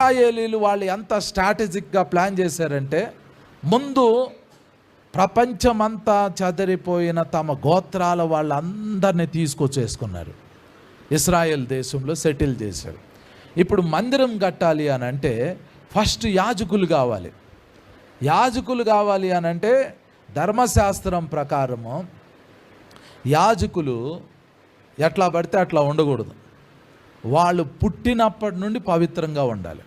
ఇస్రాయేలీలు వాళ్ళు ఎంత స్ట్రాటజిక్గా ప్లాన్ చేశారంటే ముందు ప్రపంచమంతా చెదరిపోయిన తమ గోత్రాల వాళ్ళందరినీ తీసుకొచ్చేసుకున్నారు. ఇస్రాయేల్ దేశంలో సెటిల్ చేశారు. ఇప్పుడు మందిరం కట్టాలి అని అంటే ఫస్ట్ యాజకులు కావాలి. యాజకులు కావాలి అని అంటే ధర్మశాస్త్రం ప్రకారము యాజకులు ఎట్లా పడితే అట్లా ఉండకూడదు. వాళ్ళు పుట్టినప్పటి నుండి పవిత్రంగా ఉండాలి.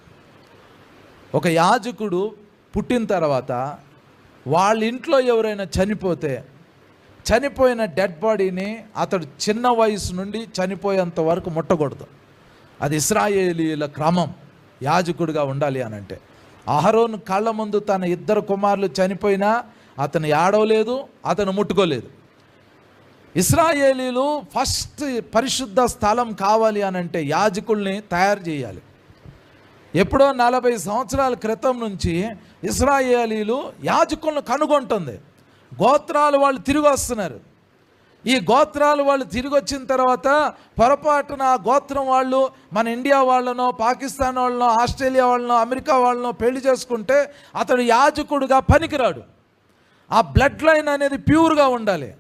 ఒక యాజకుడు పుట్టిన తర్వాత వాళ్ళ ఇంట్లో ఎవరైనా చనిపోతే చనిపోయిన డెడ్ బాడీని అతడు చిన్న వయసు నుండి చనిపోయేంత వరకు ముట్టకూడదు. అది ఇస్రాయేలీల క్రమం యాజకుడిగా ఉండాలి అని అంటే. అహరోన్ కళ్ళ ముందు తన ఇద్దరు కుమారులు చనిపోయినా అతను ఏడవలేదు అతను ముట్టుకోలేదు. ఇస్రాయేలీలు ఫస్ట్ పరిశుద్ధ స్థలం కావాలి అని అంటే యాజకుల్ని తయారు చేయాలి. ఎప్పుడో నలభై సంవత్సరాల క్రితం నుంచి ఇస్రాయేలీలు యాజకులను కనుగొంటుంది. గోత్రాలు వాళ్ళు తిరిగి వస్తున్నారు. ఈ గోత్రాలు వాళ్ళు తిరిగి వచ్చిన తర్వాత పొరపాటున ఆ గోత్రం వాళ్ళు మన ఇండియా వాళ్ళనో పాకిస్తాన్ వాళ్ళనో ఆస్ట్రేలియా వాళ్ళనో అమెరికా వాళ్ళనో పెళ్ళి చేసుకుంటే అతడు యాజకుడుగా పనికిరాడు. ఆ బ్లడ్ లైన్ అనేది ప్యూర్గా ఉండాలి.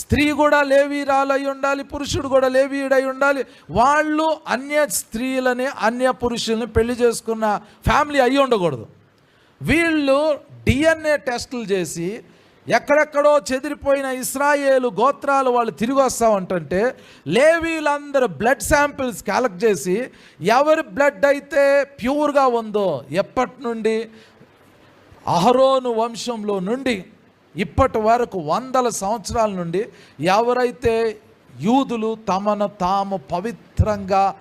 స్త్రీ కూడా లేవీరాలై ఉండాలి పురుషుడు కూడా లేవీయుడై ఉండాలి. వాళ్ళు అన్య స్త్రీలని అన్య పురుషుల్ని పెళ్ళి చేసుకున్న ఫ్యామిలీ అయి ఉండకూడదు. వీళ్ళు డిఎన్ఏ టెస్టులు చేసి ఎక్కడెక్కడో చెదిరిపోయిన ఇస్రాయేలు గోత్రాలు వాళ్ళు తిరిగి వస్తామంటే లేవీలందరూ బ్లడ్ శాంపిల్స్ కలెక్ట్ చేసి ఎవరి బ్లడ్ అయితే ప్యూర్గా ఉందో ఎప్పటి నుండి? అహరోను వంశంలో నుండి ఇప్పటి వరకు వందల సంవత్సరాల నుండి ఎవరైతే యూదులు తమను తాము పవిత్రంగా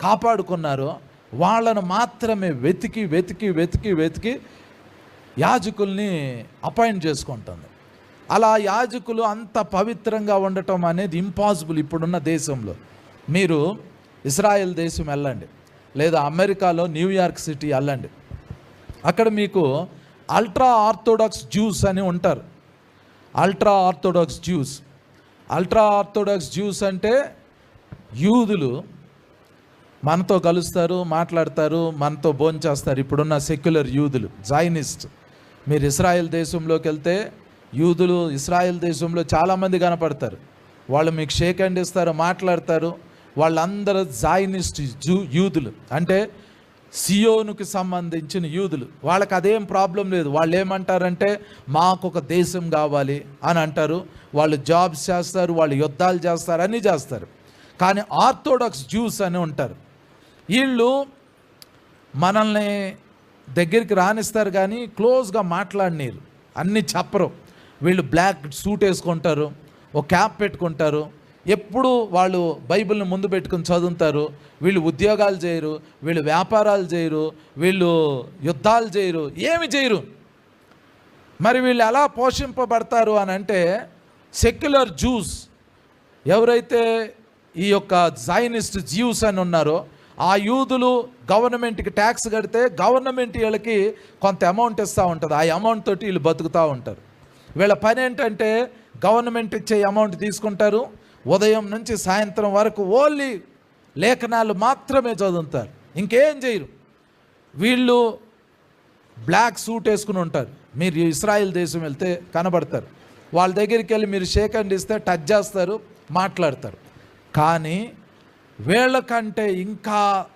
కాపాడుకున్నారో వాళ్ళను మాత్రమే వెతికి వెతికి వెతికి వెతికి యాజకుల్ని అపాయింట్ చేసుకుంటుంది. అలా యాజకులు అంత పవిత్రంగా ఉండటం అనేది ఇంపాసిబుల్ ఇప్పుడున్న దేశంలో. మీరు ఇస్రాయెల్ దేశం వెళ్ళండి. లేదా అమెరికాలో న్యూయార్క్ సిటీ వెళ్ళండి. అక్కడ మీకు అల్ట్రా ఆర్థోడాక్స్ జ్యూస్ అని ఉంటారు. Ultra orthodox Jews ultra orthodox Jews అంటే యూదులు. మనతో కలుస్తారు మాట్లాడతారు మనతో భోంచేస్తారు ఇప్పుడున్న సెక్యులర్ యూదులు జైనిస్ట్ మీరు ఇస్రాయెల్ దేశంలోకి వెళ్తే యూదులు ఇస్రాయెల్ దేశంలో చాలామంది కనపడతారు. వాళ్ళు మీకు షేక్ హ్యాండ్ ఇస్తారు మాట్లాడతారు. వాళ్ళందరూ జాయినిస్ట్ జూ యూదులు. అంటే సియోనుకి సంబంధించిన యూదులు. వాళ్ళకి అదేం ప్రాబ్లం లేదు. వాళ్ళు ఏమంటారంటే మాకు ఒక దేశం కావాలి అని అంటారు. వాళ్ళు జాబ్స్ చేస్తారు వాళ్ళు యుద్ధాలు చేస్తారు అన్నీ చేస్తారు. కానీ ఆర్థోడాక్స్ జ్యూస్ అని ఉంటారు. వీళ్ళు మనల్ని దగ్గరికి రానిస్తారు కానీ క్లోజ్గా మాట్లాడినీరు అన్నీ చెప్పరు. వీళ్ళు బ్లాక్ సూట్ వేసుకుంటారు ఒక క్యాప్ పెట్టుకుంటారు. ఎప్పుడు వాళ్ళు బైబిల్ని ముందు పెట్టుకుని చదువుతారు వీళ్ళు ఉద్యోగాలు చేయరు వీళ్ళు వ్యాపారాలు చేయరు వీళ్ళు యుద్ధాలు చేయరు ఏమి చేయరు. మరి వీళ్ళు ఎలా పోషింపబడతారు అని అంటే సెక్యులర్ జ్యూస్ ఎవరైతే ఈ యొక్క జైనిస్ట్ జ్యూస్ అని ఉన్నారో ఆ యూదులు గవర్నమెంట్కి ట్యాక్స్ కడితే గవర్నమెంట్ వీళ్ళకి కొంత అమౌంట్ ఇస్తూ ఉంటుంది. ఆ అమౌంట్ తోటి వీళ్ళు బతుకుతూ ఉంటారు. వీళ్ళ పని ఏంటంటే గవర్నమెంట్ ఇచ్చే అమౌంట్ తీసుకుంటారు ఉదయం నుంచి సాయంత్రం వరకు ఓన్లీ లేఖనాలు మాత్రమే చదువుతారు. ఇంకేం చేయరు. వీళ్ళు బ్లాక్ సూట్ వేసుకుని ఉంటారు. మీరు ఇస్రాయిల్ దేశం వెళ్తే కనబడతారు. వాళ్ళ దగ్గరికి వెళ్ళి మీరు షేక్ అండ్ ఇస్తే టచ్ చేస్తారు మాట్లాడతారు. కానీ వీళ్ళకంటే ఇంకా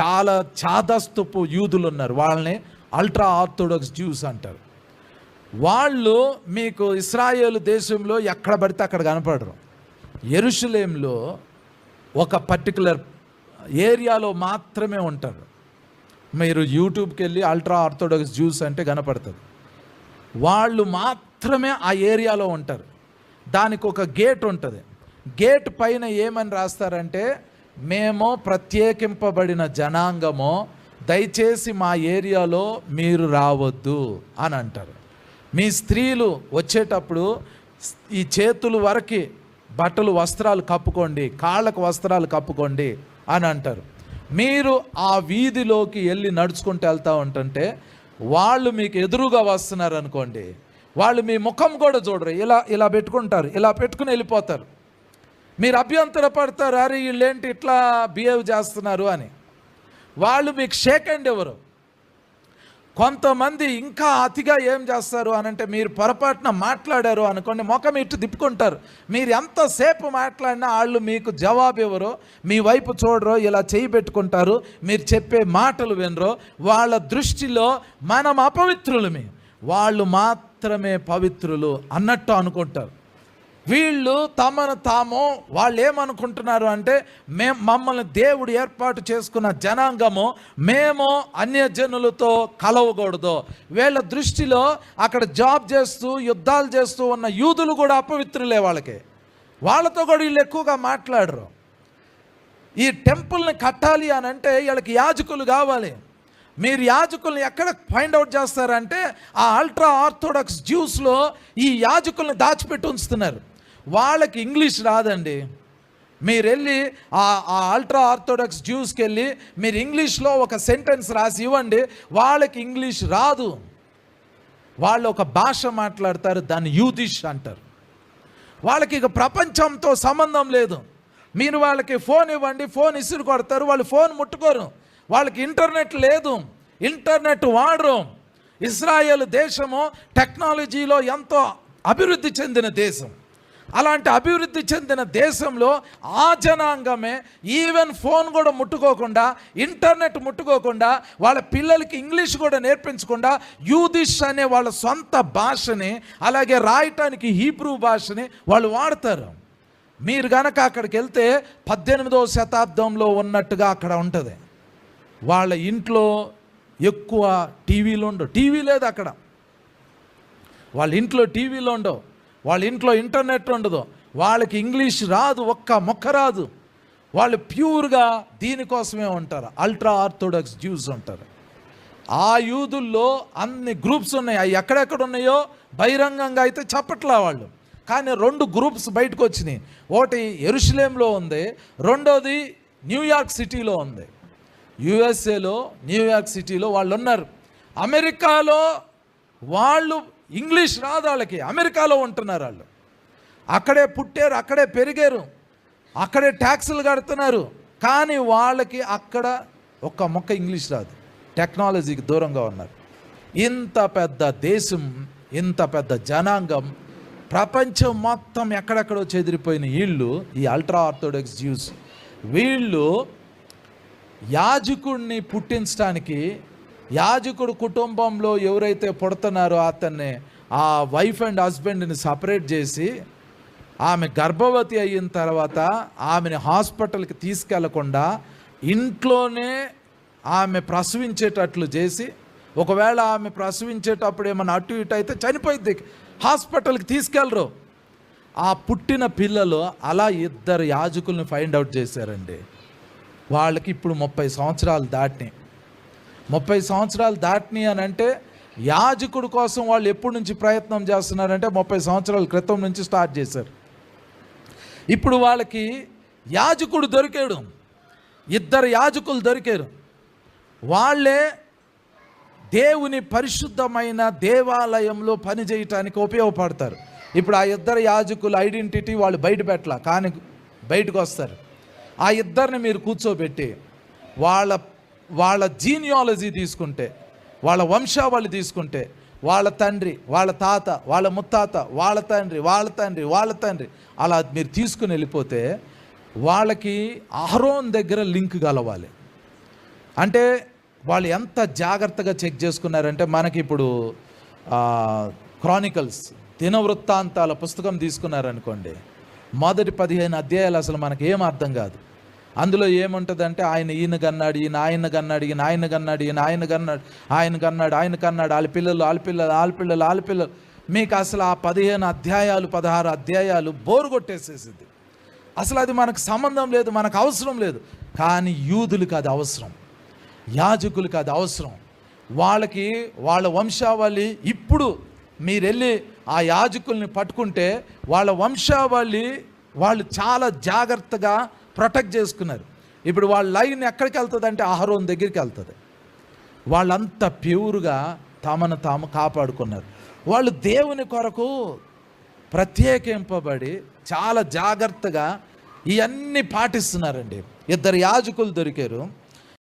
చాలా చాదస్తుపు యూదులు ఉన్నారు. వాళ్ళని అల్ట్రా ఆర్థోడాక్స్ జ్యూస్ అంటారు. వాళ్ళు మీకు ఇస్రాయేల్ దేశంలో ఎక్కడ పడితే అక్కడ కనపడరు. ఎరుషులేంలో ఒక పర్టికులర్ ఏరియాలో మాత్రమే ఉంటారు. మీరు యూట్యూబ్కి వెళ్ళి అల్ట్రా ఆర్థోడాక్స్ జ్యూస్ అంటే కనపడుతుంది. వాళ్ళు మాత్రమే ఆ ఏరియాలో ఉంటారు. దానికి ఒక గేట్ ఉంటుంది. గేట్ పైన ఏమని రాస్తారంటే మేము ప్రత్యేకింపబడిన జనాంగము దయచేసి మా ఏరియాలో మీరు రావద్దు అని అంటారు. మీ స్త్రీలు వచ్చేటప్పుడు ఈ చేతులు వరకు బట్టలు వస్త్రాలు కప్పుకోండి కాళ్ళకు వస్త్రాలు కప్పుకోండి అని అంటారు. మీరు ఆ వీధిలోకి వెళ్ళి నడుచుకుంటూ వెళ్తూ ఉంటుంటే వాళ్ళు మీకు ఎదురుగా వస్తున్నారు అనుకోండి. వాళ్ళు మీ ముఖం కూడా చూడరు. ఇలా ఇలా పెట్టుకుంటారు. ఇలా పెట్టుకుని వెళ్ళిపోతారు. మీరు అభ్యంతర పడతారు అరే వీళ్ళేంటి ఇట్లా బిహేవ్ చేస్తున్నారు అని. వాళ్ళు మీకు షేక్ అండ్ ఎవరు కొంతమంది ఇంకా అతిగా ఏం చేస్తారు అని అంటే మీరు పొరపాటున మాట్లాడారు అనుకోండి ముఖం ఇటు తిప్పుకుంటారు. మీరు ఎంతసేపు మాట్లాడినా వాళ్ళు మీకు జవాబు ఇవ్వరు మీ వైపు చూడరు ఇలా చేయి పెట్టుకుంటారు మీరు చెప్పే మాటలు వినరు. వాళ్ళ దృష్టిలో మనం అపవిత్రులమే. వాళ్ళు మాత్రమే పవిత్రులు అన్నట్టు అనుకుంటారు. వీళ్ళు తమను తాము వాళ్ళు ఏమనుకుంటున్నారు అంటే మేము మమ్మల్ని దేవుడు ఏర్పాటు చేసుకున్న జనాంగము మేము అన్యజనులతో కలవకూడదు. వీళ్ళ దృష్టిలో అక్కడ జాబ్ చేస్తూ యుద్ధాలు చేస్తూ ఉన్న యూదులు కూడా అపవిత్రులే వాళ్ళకి. వాళ్ళతో కూడా వీళ్ళు ఎక్కువగా మాట్లాడరు. ఈ టెంపుల్ని కట్టాలి అని అంటే వీళ్ళకి యాజకులు కావాలి. మీరు యాజకుల్ని ఎక్కడ ఫైండ్ అవుట్ చేస్తారంటే ఆ అల్ట్రా ఆర్థోడాక్స్ జ్యూస్లో ఈ యాజకుల్ని దాచిపెట్టి ఉంచుతున్నారు. వాళ్ళకి ఇంగ్లీష్ రాదండి. మీరు వెళ్ళి ఆ ఆ అల్ట్రా ఆర్థోడాక్స్ జ్యూస్కి వెళ్ళి మీరు ఇంగ్లీష్లో ఒక సెంటెన్స్ రాసి ఇవ్వండి వాళ్ళకి ఇంగ్లీష్ రాదు. వాళ్ళు ఒక భాష మాట్లాడతారు దాన్ని యూదిష్ అంటారు. వాళ్ళకి ఇక ప్రపంచంతో సంబంధం లేదు. మీరు వాళ్ళకి ఫోన్ ఇవ్వండి ఫోన్ ఇసురు కొడతారు వాళ్ళు ఫోన్ ముట్టుకోరు. వాళ్ళకి ఇంటర్నెట్ లేదు. ఇంటర్నెట్ వాడరు. ఇస్రాయేల్ దేశము టెక్నాలజీలో ఎంతో అభివృద్ధి చెందిన దేశం. అలాంటి అభివృద్ధి చెందిన దేశంలో ఆ జనాంగమే ఈవెన్ ఫోన్ కూడా ముట్టుకోకుండా ఇంటర్నెట్ ముట్టుకోకుండా వాళ్ళ పిల్లలకి ఇంగ్లీష్ కూడా నేర్పించకుండా యూదిష్ అనే వాళ్ళ సొంత భాషని అలాగే రాయటానికి హీబ్రూ భాషని వాళ్ళు వాడతారు. మీరు గనక అక్కడికి వెళ్తే పద్దెనిమిదవ శతాబ్దంలో ఉన్నట్టుగా అక్కడ ఉంటుంది. వాళ్ళ ఇంట్లో ఎక్కువ టీవీలు ఉండవు. టీవీ లేదు అక్కడ. వాళ్ళ ఇంట్లో టీవీలు ఉండవు. వాళ్ళ ఇంట్లో ఇంటర్నెట్ ఉండదు. వాళ్ళకి ఇంగ్లీష్ రాదు ఒక్క మొక్క రాదు. వాళ్ళు ప్యూర్గా దీనికోసమే ఉంటారు. అల్ట్రా ఆర్థోడాక్స్ జ్యూస్ ఉంటారు. ఆ యూదుల్లో అన్ని గ్రూప్స్ ఉన్నాయి. అవి ఎక్కడెక్కడ ఉన్నాయో బహిరంగంగా అయితే చెప్పట్లా వాళ్ళు. కానీ రెండు గ్రూప్స్ బయటకు వచ్చినాయి. ఒకటి ఎరుషులేంలో ఉంది. రెండోది న్యూయార్క్ సిటీలో ఉంది. యుఎస్ఏలో న్యూయార్క్ సిటీలో వాళ్ళు ఉన్నారు. అమెరికాలో వాళ్ళు ఇంగ్లీష్ రాదు వాళ్ళకి అమెరికాలో ఉంటున్నారు వాళ్ళు. అక్కడే పుట్టారు అక్కడే పెరిగారు అక్కడే ట్యాక్సులు కడుతున్నారు. కానీ వాళ్ళకి అక్కడ ఒక్క మొక్క ఇంగ్లీష్ రాదు. టెక్నాలజీకి దూరంగా ఉన్నారు. ఇంత పెద్ద దేశం ఇంత పెద్ద జనాంగం ప్రపంచం మొత్తం ఎక్కడెక్కడో చెదిరిపోయిన వీళ్ళు ఈ అల్ట్రా ఆర్థోడాక్స్ జ్యూస్ వీళ్ళు యాజకుడిని పుట్టించడానికి యాజకుడు కుటుంబంలో ఎవరైతే పుడుతున్నారో అతన్ని ఆ వైఫ్ అండ్ హస్బెండ్ని సపరేట్ చేసి ఆమె గర్భవతి అయిన తర్వాత ఆమెని హాస్పిటల్కి తీసుకెళ్ళకుండా ఇంట్లోనే ఆమె ప్రసవించేటట్లు చేసి ఒకవేళ ఆమె ప్రసవించేటప్పుడు ఏమైనా అటు ఇటు అయితే చనిపోయింది హాస్పిటల్కి తీసుకెళ్ళరు. ఆ పుట్టిన పిల్లలు అలా ఇద్దరు యాజకుల్ని ఫైండ్ అవుట్ చేశారండి. వాళ్ళకి ఇప్పుడు ముప్పై సంవత్సరాలు దాటినాయి. ముప్పై సంవత్సరాలు దాటిని అని అంటే యాజకుడు కోసం వాళ్ళు ఎప్పటి నుంచి ప్రయత్నం చేస్తున్నారంటే ముప్పై సంవత్సరాల క్రితం నుంచి స్టార్ట్ చేశారు. ఇప్పుడు వాళ్ళకి యాజకుడు దొరికాడు. ఇద్దరు యాజకులు దొరికారు. వాళ్ళే దేవుని పరిశుద్ధమైన దేవాలయంలో పనిచేయటానికి ఉపయోగపడతారు. ఇప్పుడు ఆ ఇద్దరు యాజకుల ఐడెంటిటీ వాళ్ళు బయట పెట్టాల కానీ బయటకు వస్తారు. ఆ ఇద్దరిని మీరు కూర్చోబెట్టి వాళ్ళ వాళ్ళ జీనియాలజీ తీసుకుంటే వాళ్ళ వంశావళి తీసుకుంటే వాళ్ళ తండ్రి వాళ్ళ తాత వాళ్ళ ముత్తాత వాళ్ళ తండ్రి వాళ్ళ తండ్రి వాళ్ళ తండ్రి అలా మీరు తీసుకుని వెళ్ళిపోతే వాళ్ళకి అహరోన్ దగ్గర లింక్ కలవాలి. అంటే వాళ్ళు ఎంత జాగ్రత్తగా చెక్ చేసుకున్నారంటే మనకి ఇప్పుడు క్రానికల్స్ దినవృత్తాంతాల పుస్తకం తీసుకున్నారనుకోండి మొదటి పదిహేను అధ్యాయాలు అసలు మనకి ఏం అర్థం కాదు. అందులో ఏముంటుందంటే ఆయన ఈయన కన్నాడు ఈయన ఆయన కన్నాడు ఈయన ఆయన కన్నాడు ఈయన ఆయన కన్నాడు ఆయన కన్నాడు ఆయన కన్నాడు వాళ్ళ పిల్లలు వాళ్ళ పిల్లలు వాళ్ళ పిల్లలు వాళ్ళ పిల్లలు. మీకు అసలు ఆ పదిహేను అధ్యాయాలు పదహారు అధ్యాయాలు బోరు కొట్టేసేసింది. అసలు అది మనకు సంబంధం లేదు మనకు అవసరం లేదు. కానీ యూదులకు అది అవసరం. యాజకులకు అది అవసరం. వాళ్ళకి వాళ్ళ వంశావళి ఇప్పుడు మీరు వెళ్ళి ఆ యాజకుల్ని పట్టుకుంటే వాళ్ళ వంశావళి వాళ్ళు చాలా జాగ్రత్తగా ప్రొటెక్ట్ చేసుకున్నారు. ఇప్పుడు వాళ్ళ లైన్ ఎక్కడికి వెళ్తుంది అంటే ఆహారం దగ్గరికి వెళ్తుంది. వాళ్ళంత ప్యూర్గా తమను తాము కాపాడుకున్నారు. వాళ్ళు దేవుని కొరకు ప్రత్యేకింపబడి చాలా జాగ్రత్తగా ఇవన్నీ పాటిస్తున్నారండి. ఇద్దరు యాజకులు దొరికారు.